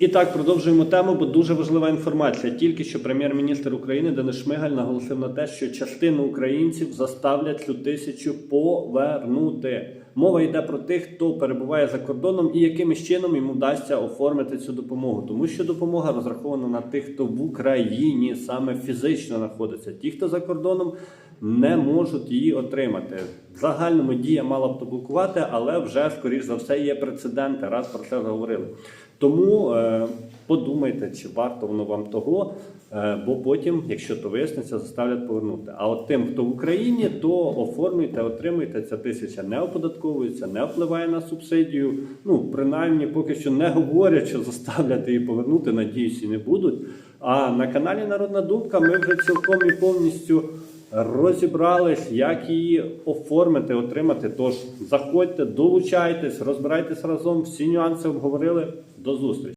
І так продовжуємо тему, бо дуже важлива інформація. Тільки що прем'єр-міністр України Денис Шмигаль наголосив на те, що частину українців заставлять цю тисячу повернути. Мова йде про тих, хто перебуває за кордоном і якимось чином йому вдасться оформити цю допомогу, тому що допомога розрахована на тих, хто в Україні саме фізично знаходиться. Ті, хто за кордоном, не можуть її отримати. В загальному дія мала б то блокувати, але вже скоріш за все є прецеденти. Раз про це говорили. Тому е, подумайте, чи варто воно вам того, е, бо потім, якщо то виясниться, заставлять повернути. А от тим, хто в Україні, то оформлюйте, отримуйте. Ця тисяча не оподатковується, не впливає на субсидію. Ну, принаймні, поки що не говорять, що заставлять її повернути. Надіюсь, і не будуть. А на каналі Народна Думка ми вже цілком і повністю розібрались, як її оформити, отримати. Тож заходьте, долучайтесь, розбирайтесь разом, всі нюанси обговорили. До зустрічі!